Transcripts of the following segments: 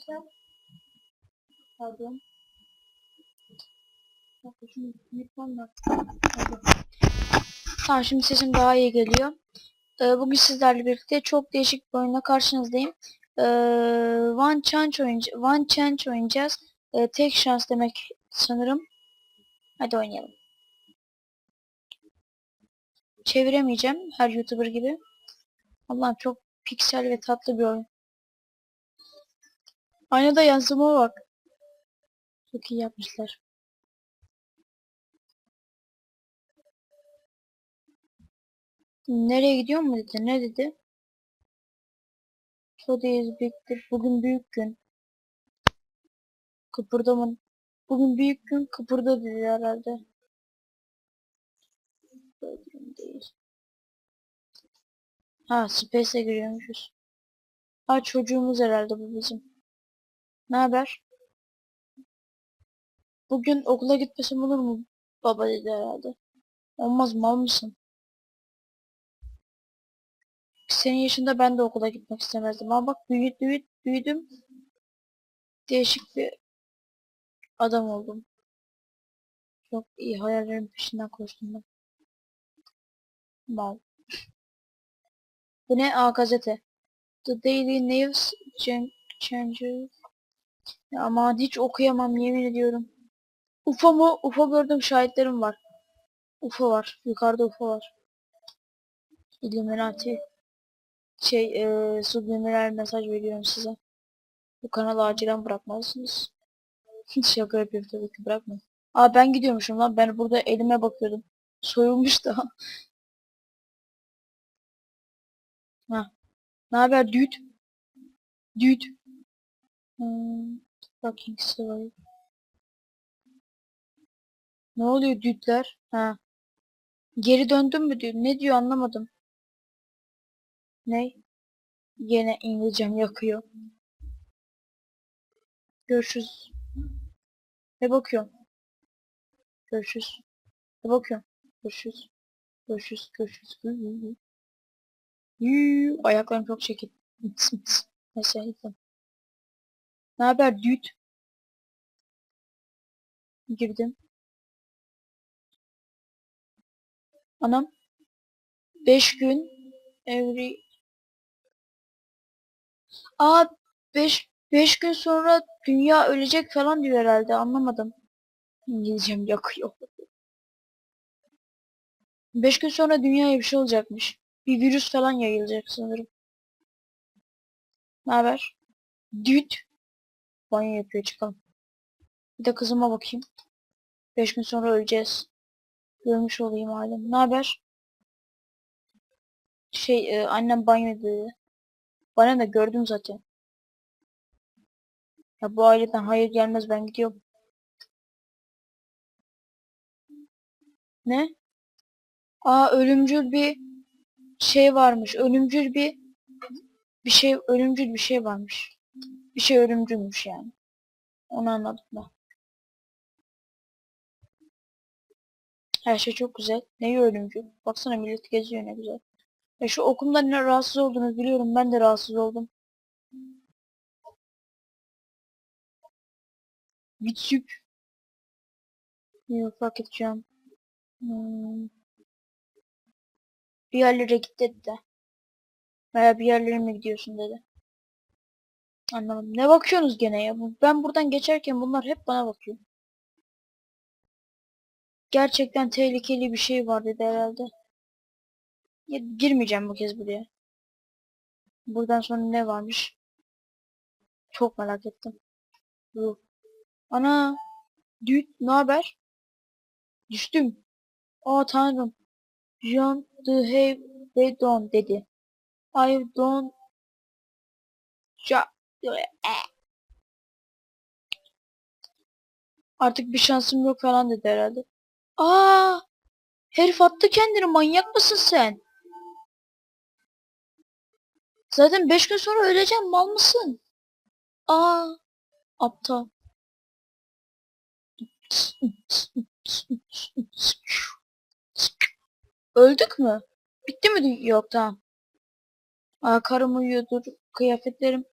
arkadaşlar. Pardon. Tamam şimdi sesim daha iyi geliyor. Ee, bugün sizlerle birlikte çok değişik bir oyunla karşınızdayım. Ee, one chance oynayacağız. One chance oynayacağız. Ee, tek şans demek sanırım. Hadi oynayalım. Çeviremeyeceğim her YouTuber gibi. Allah'ım çok piksel ve tatlı bir oyun. Aynada yansıma bak. Çok iyi yapmışlar. Nereye gidiyor mu dedi? Ne dedi? Big day. Bugün büyük gün. Kıpırdamın. Bugün büyük gün kıpırda dedi herhalde. Değil. Ha Space'e giriyormuşuz. Ha çocuğumuz herhalde bu bizim. Ne haber? Bugün okula gitmesem olur mu? Baba dedi herhalde. Olmaz mal mısın? Senin yaşında ben de okula gitmek istemezdim. Ama bak büyü, büyü, büyüdüm. Değişik bir adam oldum. Çok iyi hayallerin peşinden koştum ben. Mal. Bu ne? Aa gazete. The Daily News Chan- Changes. Ya aman hiç okuyamam yemin ediyorum. UFO mu? UFO gördüm şahitlerim var. UFO var. Yukarıda UFO var. Illuminati. Şey eee subliminal mesaj veriyorum size. Bu kanalı acilen bırakmalısınız. Şaka yapıyorum tabii ki bırakmayın. Aa ben gidiyormuşum lan. Ben burada elime bakıyordum. Soyulmuş da. Ha. Ne haber dude? Dude. Hmm, fucking survive. Ne oluyor düdler? Ha. Geri döndün mü diyor. Ne diyor anlamadım. Ne? Yine İngilizcem yakıyor. Görüşürüz. Ne bakıyorsun? Görüşürüz. Ne bakıyorsun? Görüşürüz. Görüşürüz. Görüşürüz. Yuu, ayaklarım çok çekil. Neyse gittim. Ne haber dude? Girdim. Anam. 5 gün every Aa 5 5 gün sonra dünya ölecek falan diyor herhalde anlamadım. İngilizcem yakıyor. 5 gün sonra dünyaya bir şey olacakmış. Bir virüs falan yayılacak sanırım. Ne haber? Dude. Banyo yapıyor çıkalım. Bir de kızıma bakayım. 5 gün sonra öleceğiz. Görmüş olayım halim. Ne haber? Şey e, annem banyo dedi. Bana da gördüm zaten. Ya bu aileden hayır gelmez ben gidiyorum. Ne? Aa ölümcül bir şey varmış. Ölümcül bir bir şey ölümcül bir şey varmış. Bir şey ölümcülmüş yani. Onu anladım ben. Her şey çok güzel. Neyi ölümcül? Baksana millet geziyor ne güzel. Ya şu okumdan ne rahatsız oldunuz biliyorum. Ben de rahatsız oldum. Gitsük. Yok fark edeceğim. Hmm. Bir yerlere git dedi de. Veya bir yerlere mi gidiyorsun dedi. Anlamadım. Ne bakıyorsunuz gene ya? Ben buradan geçerken bunlar hep bana bakıyor. Gerçekten tehlikeli bir şey var dedi herhalde. Ya, girmeyeceğim bu kez buraya. Buradan sonra ne varmış? Çok merak ettim. Bu. Ana. Düt ne haber? Düştüm. Aa tanrım. John the have they don't dedi. I don't ja Artık bir şansım yok falan dedi herhalde. Aa! Herif attı kendini manyak mısın sen? Zaten 5 gün sonra öleceğim mal mısın? Aa! Aptal. Öldük mü? Bitti mi? Yok tamam. Aa, karım uyuyordur. Kıyafetlerim.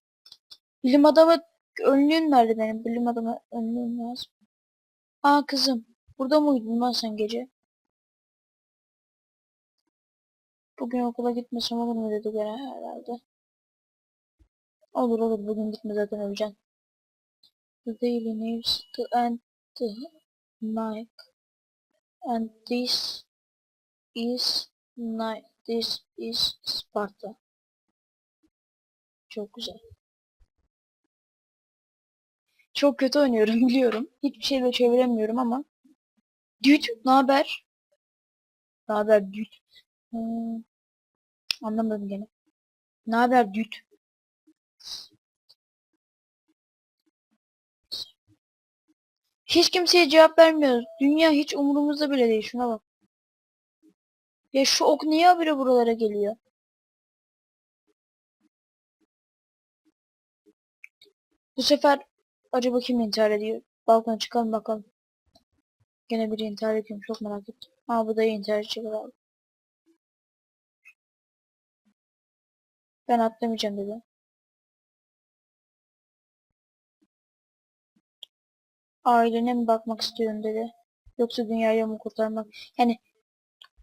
Bilim adamı önlüğüm nerede benim? Bilim adamı önlüğüm lazım. Aa kızım. Burada mı uyudun lan sen gece? Bugün okula gitmesem olur mu dedi gene herhalde. Olur olur bugün gitme zaten öleceksin. The Daily News, The and The Nike. And this is Nike. This is Sparta. Çok güzel. Çok kötü oynuyorum biliyorum. Hiçbir şeyle çeviremiyorum ama. Düt, ne haber? Ne haber düt? Hmm, anlamadım gene. Ne haber düt? Hiç kimseye cevap vermiyoruz. Dünya hiç umurumuzda bile değil. Şuna bak. Ya şu ok niye habire buralara geliyor? Bu sefer acaba kim intihar ediyor? Balkona çıkalım bakalım. Gene biri intihar ediyor. Çok merak ettim. Aa bu da intihar edecek herhalde. Ben atlamayacağım dedi. Ailene mi bakmak istiyorum dedi. Yoksa dünyayı mı kurtarmak? Yani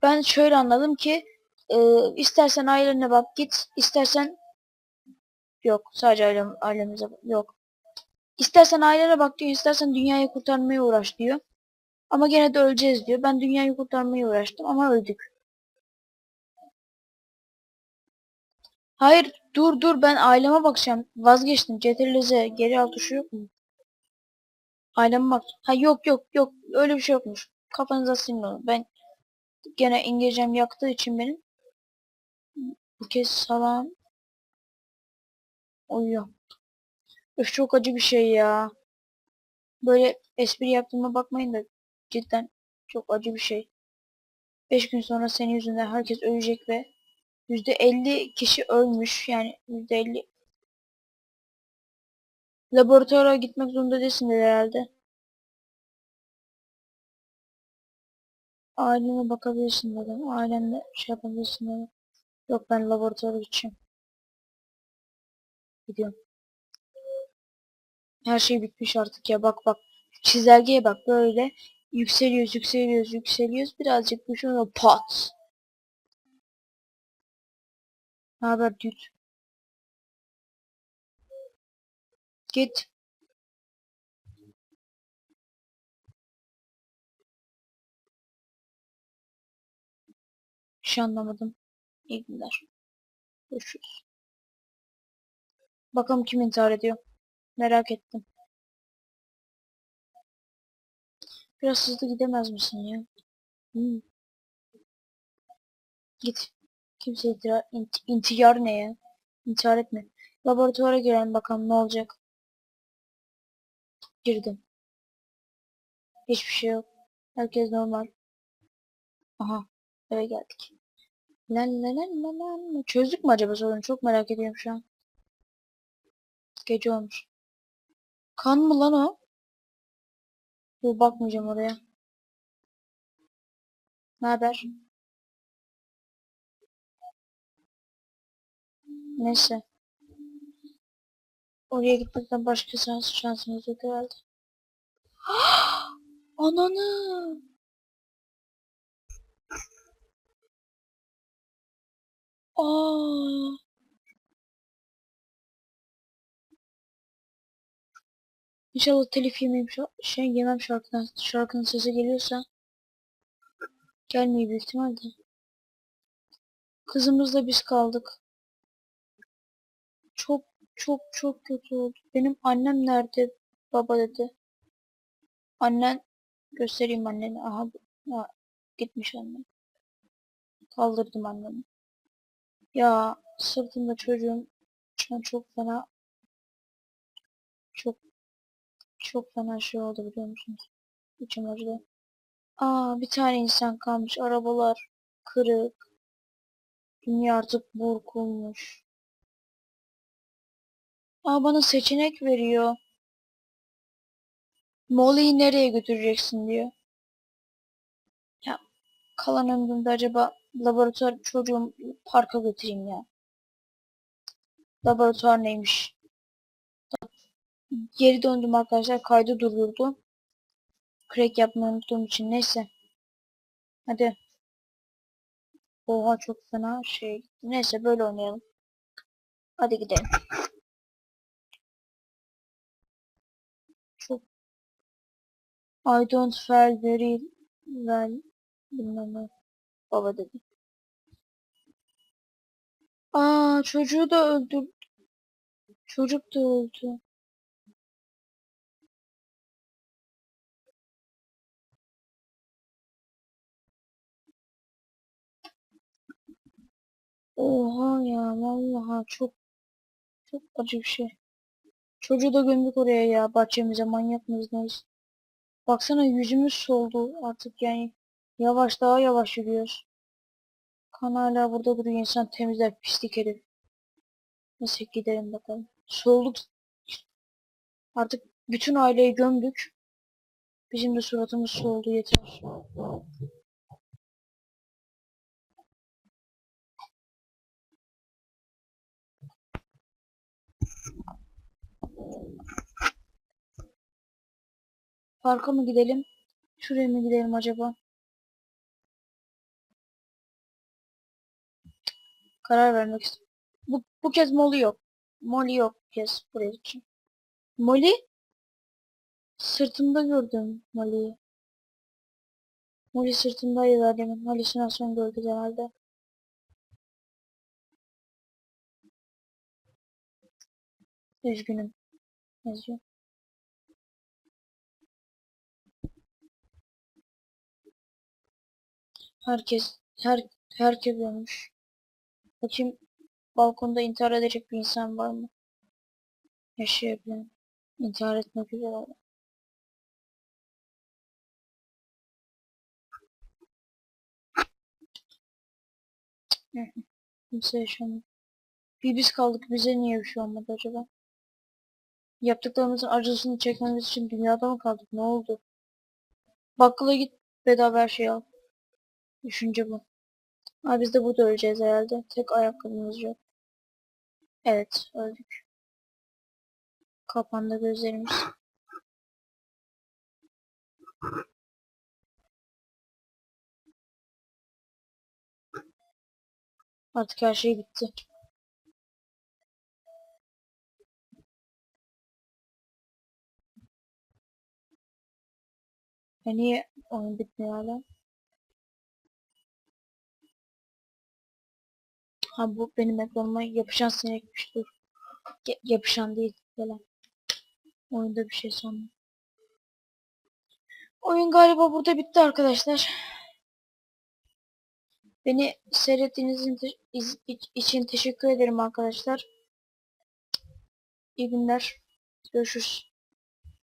ben şöyle anladım ki e, istersen ailene bak git, istersen yok sadece ailem, ailemize yok. İstersen ailene bak diyor, istersen dünyayı kurtarmaya uğraş diyor. Ama gene de öleceğiz diyor. Ben dünyayı kurtarmaya uğraştım ama öldük. Hayır dur dur ben aileme bakacağım. Vazgeçtim. Ctrl Z geri al tuşu yok mu? Aileme bak. Ha yok yok yok öyle bir şey yokmuş. Kafanıza silin onu. Ben gene İngilizcem yaktığı için benim bu kez salam uyuyor. Öf çok acı bir şey ya. Böyle espri yaptığıma bakmayın da cidden çok acı bir şey. 5 gün sonra senin yüzünden herkes ölecek ve %50 kişi ölmüş. Yani %50 laboratuvara gitmek zorunda değilsin dedi herhalde. Ailene bakabilirsin dedim. Ailenle şey yapabilirsin dedim. Yok ben laboratuvara gideceğim. Gidiyorum. Her şey bitmiş artık ya bak bak. Çizelgeye bak böyle. Yükseliyoruz yükseliyoruz yükseliyoruz. Birazcık düşünüyor pat. Ne haber düt? Git. Bir şey anlamadım. İyi günler. Görüşürüz. Bakalım kim intihar ediyor. Merak ettim. Biraz hızlı gidemez misin ya? Hmm. Git. Kimse intihar, int intihar ne ya? İntihar etme. Laboratuvara girelim bakalım ne olacak. Girdim. Hiçbir şey yok. Herkes normal. Aha. Eve geldik. Lan lan lan lan lan. Çözdük mü acaba sorunu? Çok merak ediyorum şu an. Gece olmuş. Kan mı lan o? Dur bakmayacağım oraya. Ne haber? Neyse. Oraya gitmekten başka şans, şansımız yok herhalde. Ananı! Aa! İnşallah telif yemeyeyim şu şey yemem şarkıdan şarkının sesi geliyorsa gelmiyor büyük ihtimalle. Kızımızla biz kaldık. Çok çok çok kötü oldu. Benim annem nerede? Baba dedi. Annen göstereyim anneni. Aha ha, gitmiş annem. Kaldırdım annemi. Ya sırtımda çocuğum çok fena çok çok fena şey oldu biliyor musunuz? İçim acıdı. Aa bir tane insan kalmış. Arabalar kırık. Dünya artık burkulmuş. Aa bana seçenek veriyor. Molly'yi nereye götüreceksin diyor. Ya kalan ömrümde acaba laboratuvar çocuğum parka götüreyim ya. Laboratuvar neymiş? Geri döndüm arkadaşlar. Kaydı durdurdu. Crack yapmayı unuttuğum için. Neyse. Hadi. Oha çok fena şey. Neyse böyle oynayalım. Hadi gidelim. Çok I don't feel very well. Bilmem ne. Baba dedi. Aa çocuğu da öldür. Çocuk da öldü. Oha ya vallahi çok çok acı bir şey. Çocuğu da gömdük oraya ya bahçemize manyak mıyız neyiz? Baksana yüzümüz soldu artık yani yavaş daha yavaş yürüyoruz. Kan hala burada duruyor insan temizler pislik herif. Neyse gidelim bakalım. Solduk. Artık bütün aileyi gömdük. Bizim de suratımız soldu yeter. Parka mı gidelim? Şuraya mı gidelim acaba? Karar vermek istiyorum. Bu, bu kez Molly yok. Molly yok bu kez buraya için. Molly? Sırtımda gördüm Molly'yi. Molly sırtımdaydı daha demin. Halüsinasyon gördü herhalde. Üzgünüm. Yazıyor. Herkes, her, herkes ölmüş. Bakayım balkonda intihar edecek bir insan var mı? Yaşayabilen. İntihar etmek üzere. Kimse yaşamıyor. Bir biz kaldık. Bize niye bir şey olmadı acaba? Yaptıklarımızın acısını çekmemiz için dünyada mı kaldık? Ne oldu? Bakkala git bedava her şeyi al. Düşünce bu. Ama biz de burada öleceğiz herhalde. Tek ayakkabımız yok. Evet öldük. Kapandı gözlerimiz. Artık her şey bitti. Ya niye oyun bitmiyor hala? Ha bu benim ekranıma yapışan sinekmiş dur. Ya- yapışan değil gelen. Oyunda bir şey sandım. Oyun galiba burada bitti arkadaşlar. Beni seyrettiğiniz için teşekkür ederim arkadaşlar. İyi günler. Görüşürüz.